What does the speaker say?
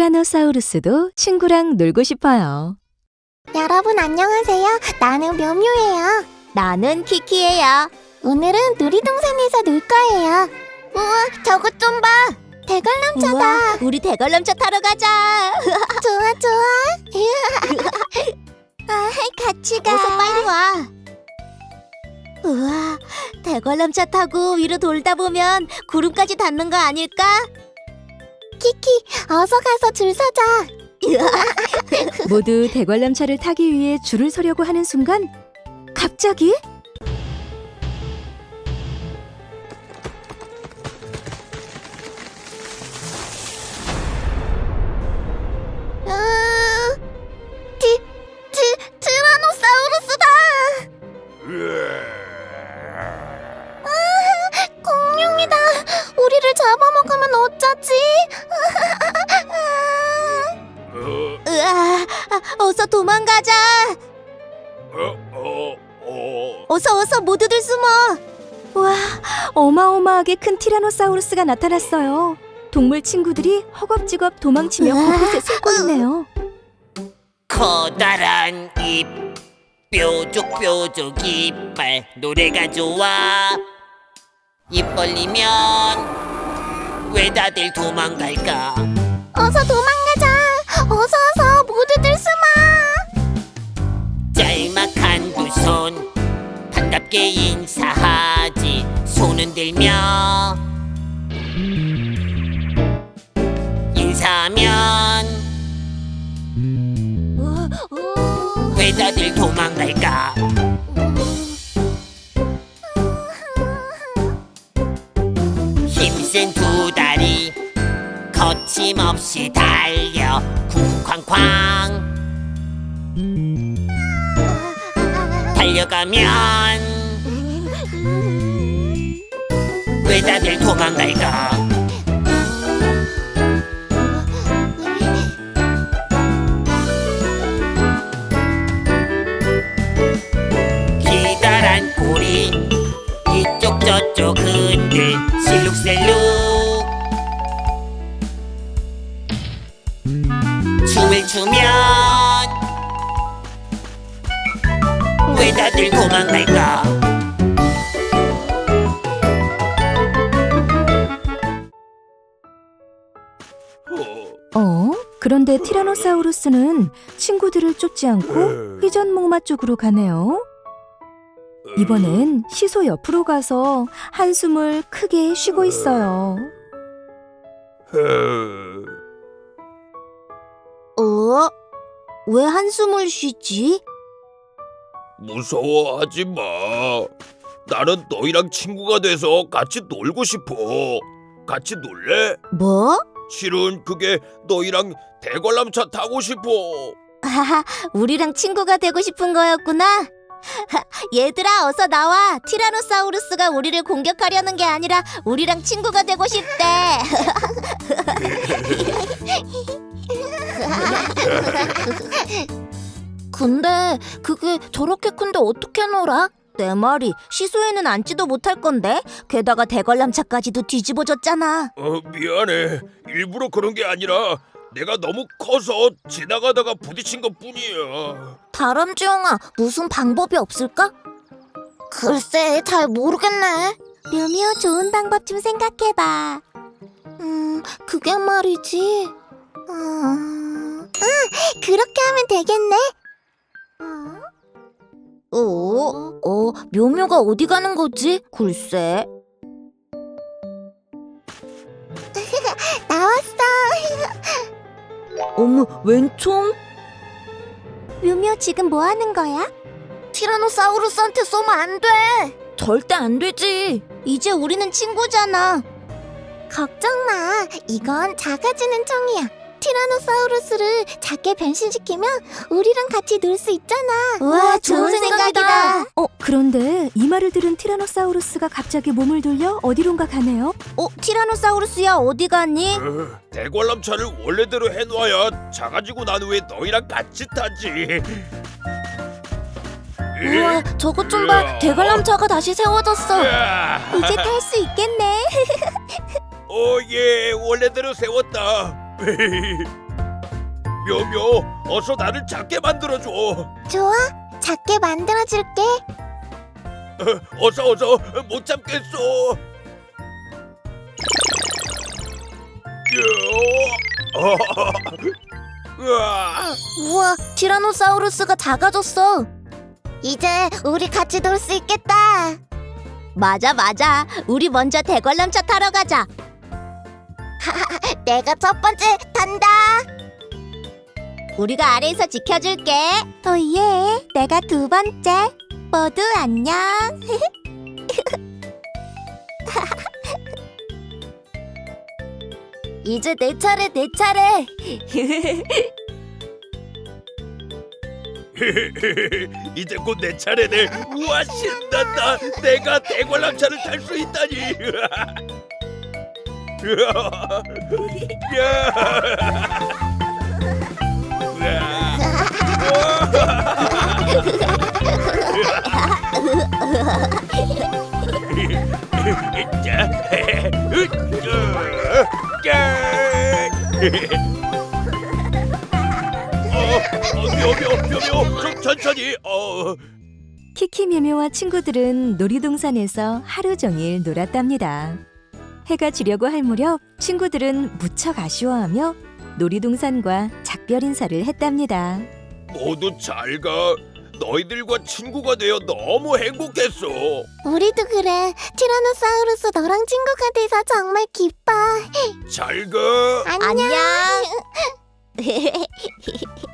티라노사우루스도 친구랑 놀고 싶어요. 여러분 안녕하세요. 나는 묘묘예요. 나는 키키예요. 오늘은 놀이동산에서 놀 거예요. 우와, 저것 좀 봐. 대관람차다. 우와, 우리 대관람차 타러 가자. 좋아, 좋아. 아, 같이 가. 어서 빨리 와. 우와, 대관람차 타고 위로 돌다 보면 구름까지 닿는 거 아닐까? 키키, 어서 가서 줄 서자. 모두 대관람차를 타기 위해 줄을 서려고 하는 순간 갑자기 으아, 어서 도망가자. 어서 어서 모두들 숨어. 와 어마어마하게 큰 티라노사우루스가 나타났어요. 동물 친구들이 허겁지겁 도망치며 곳곳에 숨고 있네요. 커다란 입 뾰족뾰족 이빨 노래가 좋아 입 벌리면 왜 다들 도망갈까 어서 도망 왜 다들 도망갈까? 힘센 두 다리 거침없이 달려 쿵쾅쾅. 달려가면 왜 다들 도망갈까 저쪽 흔들 실룩셀룩. 춤을 추면. 왜 다들 도망갈까? 어? 그런데 티라노사우루스는 친구들을 쫓지 않고 회전목마 쪽으로 가네요. 이번엔 시소 옆으로 가서 한숨을 크게 쉬고 있어요. 어? 왜 한숨을 쉬지? 무서워하지 마. 나는 너희랑 친구가 돼서 같이 놀고 싶어. 같이 놀래? 뭐? 실은 그게 너희랑 대관람차 타고 싶어. 하하, 우리랑 친구가 되고 싶은 거였구나. 얘들아, 어서 나와. 티라노사우루스가 우리를 공격하려는 게 아니라 우리랑 친구가 되고 싶대. 근데 그게 저렇게 큰데 어떻게 놀아? 내 말이 시소에는 앉지도 못할 건데 게다가 대관람차까지도 뒤집어졌잖아. 어, 미안해. 일부러 그런 게 아니라 내가 너무 커서 지나가다가 부딪힌 것 뿐이야. 다람쥐 형아, 무슨 방법이 없을까? 글쎄, 잘 모르겠네. 묘묘 좋은 방법 좀 생각해봐. 음, 그게 말이지. 음, 응, 그렇게 하면 되겠네. 어? 어, 묘묘가 어디 가는 거지? 글쎄. 나왔어. 어머, 왼총? 묘묘 지금 뭐 하는 거야? 티라노사우루스한테 쏘면 안 돼. 절대 안 되지. 이제 우리는 친구잖아. 걱정 마. 이건 작아지는 총이야. 티라노사우루스를 작게 변신시키면 우리랑 같이 놀 수 있잖아. 우와, 좋은 생각이다. 어, 그런데 이 말을 들은 티라노사우루스가 갑자기 몸을 돌려 어디론가 가네요. 어, 티라노사우루스야 어디 갔니? 어, 대관람차를 원래대로 해놔야 작아지고 난 후에 너희랑 같이 타지. 우와, 저것 좀 봐. 대관람차가 다시 세워졌어. 이제 탈 수 있겠네. 어, 예, 원래대로 세웠다. 묘묘, 어서 나를 작게 만들어줘. 좋아, 작게 만들어줄게. 어서 어서 못 참겠어. 요. 으아. 우와, 티라노사우루스가 작아졌어. 이제 우리 같이 놀 수 있겠다. 맞아 맞아. 우리 먼저 대관람차 타러 가자. 내가 첫 번째 탄다. 우리가 아래에서 지켜줄게. 오예, 내가 두 번째. 모두 안녕. 이제 내 차례, 내 차례. 이제 곧 내 차례네. 우와 신난다. 내가 대관람차를 탈 수 있다니. 어, 묘묘 묘묘 좀 천천히. 어. 키키묘묘와 친구들은 놀이동산에서 하루 종일 놀았답니다. 해가 지려고 할 무렵 친구들은 무척 아쉬워하며 놀이동산과 작별 인사를 했답니다. 모두 잘 가. 너희들과 친구가 되어 너무 행복했어. 우리도 그래. 티라노사우루스 너랑 친구가 돼서 정말 기뻐. 잘 가. 안녕. 안녕.